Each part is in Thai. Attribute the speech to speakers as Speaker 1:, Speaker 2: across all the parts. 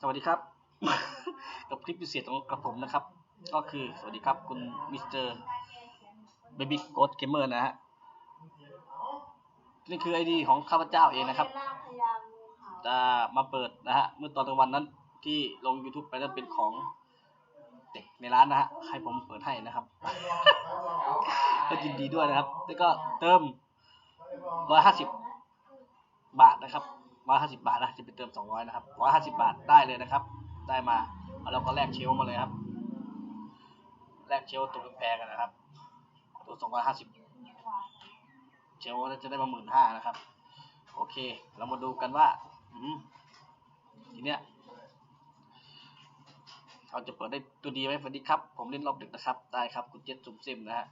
Speaker 1: สวัสดีครับ กับคลิปพิเศษของกระผมนะครับ ก็คือสวัสดีครับคุณมิสเตอร์เบบี้โกดเกมเมอร์นะฮะนี่คือไอดีของข้าพเจ้าเองนะครับ จะมาเปิดนะฮะเมื่อตอนกลางวันนั้นที่ลง YouTube ไปนั้นเป็นของเด็กในร้านนะฮะให้ผมเปิดให้นะครับ ก็ยินดีด้วยนะครับ แล้วก็เติม 150 บาทนะครับ 150บาทนะจะไปเติม200นะครับ150บาทได้เลยนะครับ ได้มาเราก็แลกเชลฟ์มาเลยครับแลกเชลฟ์ตัวแพงกันนะครับ ตัว250เชลฟ์น่าจะได้มาหมื่นห้านะครับ โอเค เรามาดูกันว่าอทีเนี้ยเราจะเปิดได้ตัวดีไหมสวัสดีครับ ผมเล่นรอบดึกนะครับ ได้ครับ คุณเจ็ดจุ่มซิมนะฮะ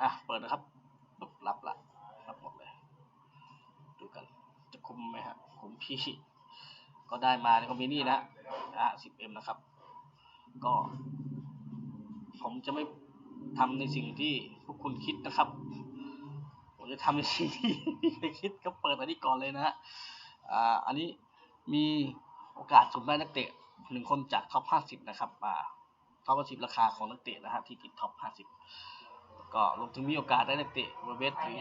Speaker 1: อะ เปิดนะครับปึ๊บรับละรับหมดเลย ดูกัน จะคุ มไหมฮะคุมพี่ก็ได้มาในคอมมินี่นะฮะอะ 10m นะครับ ก็ ผมจะไม่ทำในสิ่งที่พวกคุณคิดนะครับ ผมจะทำในสิ่งที่ไม่เคยคิดก็เปิดอันนี้ก่อนเลยนะฮะอ่าอันนี้มีโอกาสสุ่มได้นักเตะหนึ่งคนจากท็อป 50 นะครับอ่าท็อป 50 ราคาของนักเตะนะฮะที่ติดท็อป 50 ก็รวมถึงมีโอกาสได้นักเตะเวเวสหรือ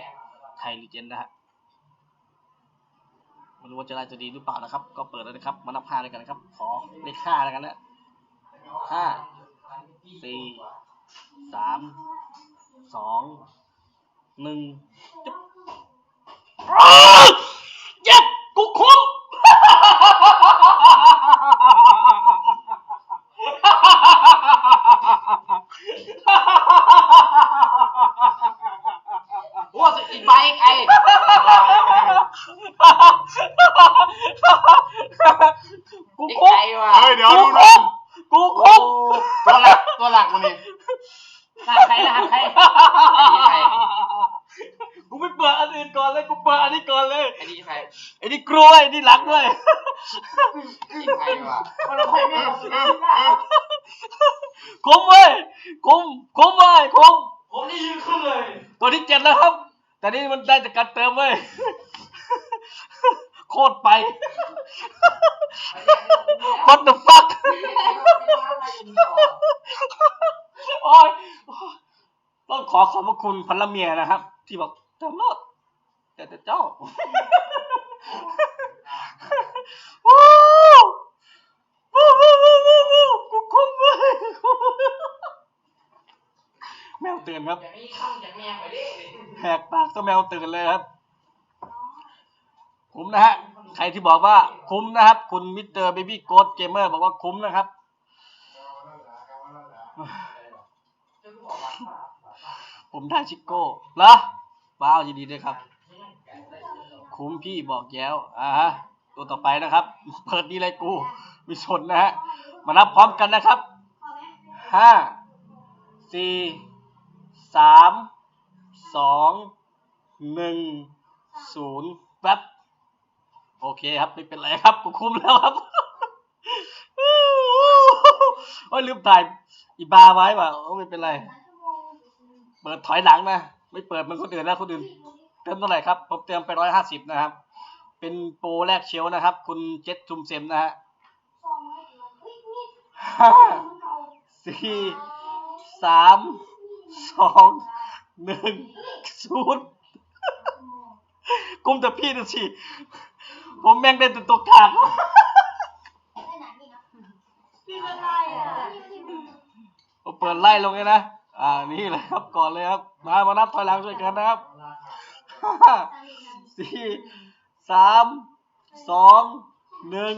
Speaker 1: ไทยลีเจนนะฮะ ไม่รู้ว่าจะได้จะดีหรือเปล่านะครับ ก็เปิดเลยนะครับ มานับห้าเลยกันนะครับ ขอเลขห้าแล้วกันนะห้าสี่สามสองหนึ่งจุ๊บเย็บกูคุ้ม
Speaker 2: ว่าสิอีกใบไอ้
Speaker 1: กู
Speaker 2: อีก
Speaker 1: คุ้ม
Speaker 2: ไอ้ว่ะ
Speaker 3: เฮ้ยเดี๋ยว
Speaker 1: กู
Speaker 3: ดูนะ
Speaker 1: คุ้มกู
Speaker 3: โอ้
Speaker 1: คุ้ม
Speaker 3: ตัวหลักตัวหลักมันนี่
Speaker 2: หาใครนะหาใครไอ้นี่ใคร
Speaker 1: กูไม่เปิดอันอื่นก่อนเลยกูเปิดอันนี้ก่อนเลย
Speaker 2: ไอ้นี่ใคร
Speaker 1: ไอ้นี่ กลัวไอ้นี่รักด้วย
Speaker 2: ใครวะ
Speaker 4: คนละคนแม่ง
Speaker 1: คุ้มเว้ยคุ้มคุ้มเว้ยคุ้ม
Speaker 2: ผมนี่ยืนขึ้นเลย
Speaker 1: ตัวที่เจ็ดแล้วครับ แต่นี่มันได้จากการเติมเว้ยโคตรไป What the fuck โอ้ยต้องขอขอบพระคุณพันละเมียนะครับ ที่บอกเติมรถแต่แต่เจ้า ว้วว้วว้วว้าวว้วว้กูคุ้มเว้ยแมวตื่นครับ
Speaker 2: อย่างนี้ข้างอย่างแม่ไปดิ
Speaker 1: แหกปากก็แมวตื่นเลยครับ คุ้มนะฮะ ใครที่บอกว่าคุ้มนะครับ คุณมิสเตอร์เบบี้โกดเกมเมอร์บอกว่าคุ้มนะครับ ผมได้ชิโก้เหรอว้าวยินดีด้วยครับ คุ้มพี่บอกแย้วอ่าฮะตัวต่อไปนะครับ เปิดนี่เลยกูมีชนนะฮะมานับพร้อมกันนะครับห้าสี่สามสองหนึ่งศูนย์แป๊บโอเคครับไม่เป็นไรครับกูคุ้มแล้วครับโอ้ยลืมถ่ายอีบาไว้ว่ะโอ้ไม่เป็นไร เปิดถอยหลังนะ ไม่เปิดมันคนอื่นนะคนอื่น เติมเท่าไหร่ครับผมเติมไปร้อยห้าสิบนะครับ เป็นโปรแรกเชลฟ์นะครับ คุณเจ็ดทุมเซมนะฮะห้าสี่สามสองหนึ่งศูนย์กุมแต่พี่นะสิผมแม่งได้แต่ตัวกลาง
Speaker 4: พี่เป็นไรอะ
Speaker 1: ผมเปิดไล่ลงเลยนะ อ่า นี่เลยครับ ก่อนเลยครับ มา มานับถอยหลังช่วยกันนะครับ ห้าสี่สามสองหนึ่ง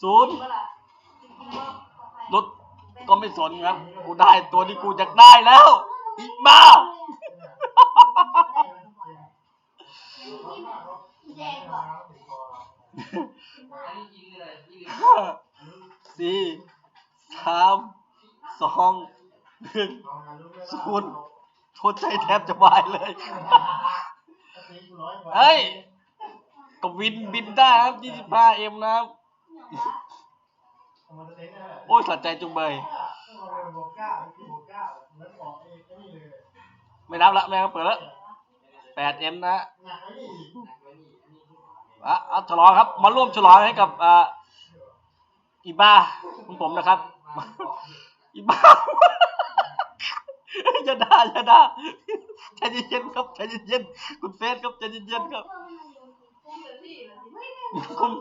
Speaker 1: ศูนย์รถก็ไม่สนครับ กูได้ตัวที่กูอยากได้แล้ว อีกบ้า
Speaker 2: อันนี้ยิงเลยยิงเลย
Speaker 1: ห้าสี่สามสองหนึ่งศูนย์ชนใจแทบจะวายเลย เฮ้ยก็วินบินได้ครับ 25M นะครับโอ้ยสะใจจุงเบยไม่นับละแม่งเปิดแล้ว 8M นะ
Speaker 2: หนักไว้นี่อันนี้
Speaker 1: มอะเอาฉลองครับ มาร่วมฉลองให้กับอ่าอีบ้าของผมนะครับ อีบ้า อย่าด่าอย่าด่าใจเย็นๆครับใจเย็นๆคุณเฟสครับใจเย็นๆครับคุณ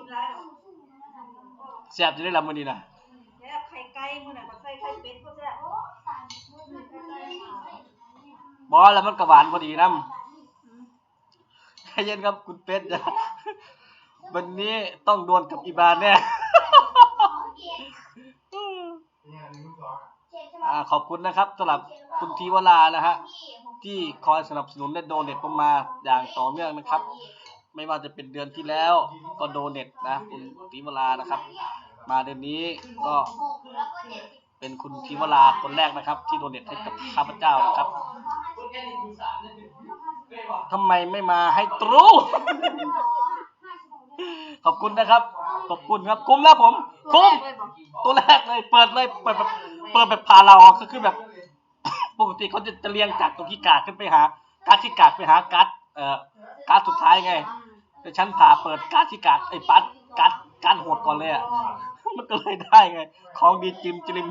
Speaker 1: แสบจะได้รำวันนี้นะ
Speaker 4: แซ่บไข่ไก่มื้อนั้นก็ใส่ไข่เป็ดก็แซ่บบ
Speaker 1: อสแล้วมันกระหวานพอดีน้ำใจเย็นครับคุณเฟสอย่าวันนี้ต้องดวลกับอีบานแน่อ่าขอบคุณนะครับสำหรับ คุณทีวรานะฮะที่คอยสนับสนุนและโดเน็ตผมมาอย่างต่อเนื่องนะครับ ไม่ว่าจะเป็นเดือนที่แล้วก็โดเน็ตนะคุณทีวรานะครับ มาเดือนนี้ก็เป็นคุณทีวราคนแรกนะครับ ที่โดเน็ตให้กับข้าพเจ้านะครับทำไมไม่มาให้ตรู้ขอบคุณนะครับ ขอบคุณครับ คุ้มแล้วผม คุ้ม ตัวแรกเลย เปิดเลย เปิดแบบเปิดแบบพาเราก็คือแบบ ปกติเขาจะจะเรียงจากตรงที่กาดขึ้นไปหาการดที่กาดไปหาการ์ดเอ่อการ์ดสุดท้ายไงแต่ฉันผ่าเปิดการ์ดที่กาดไอ้ปัดการ์ดการ์ดโหดก่อนเลยอะมันก็เลยได้ไง ของดีจิมจิม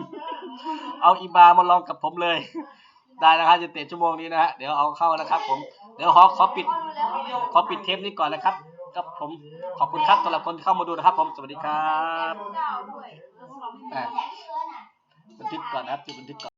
Speaker 1: เอาอีบามาลองกับผมเลย ได้นะครับจะเตะชั่วโมงนี้นะฮะเดี๋ยวเอาเข้านะครับ ผมเดี๋ยวขอขอปิดขอปิดเทปนี้ก่อนนะครับครับผมขอบคุณครับสำหรับคนที่เข้ามาดูนะครับ ผมสวัสดีครับ
Speaker 4: เจ้าด้วย
Speaker 1: อะบันทึกก่อนนะครับจุดบันทึกก่อน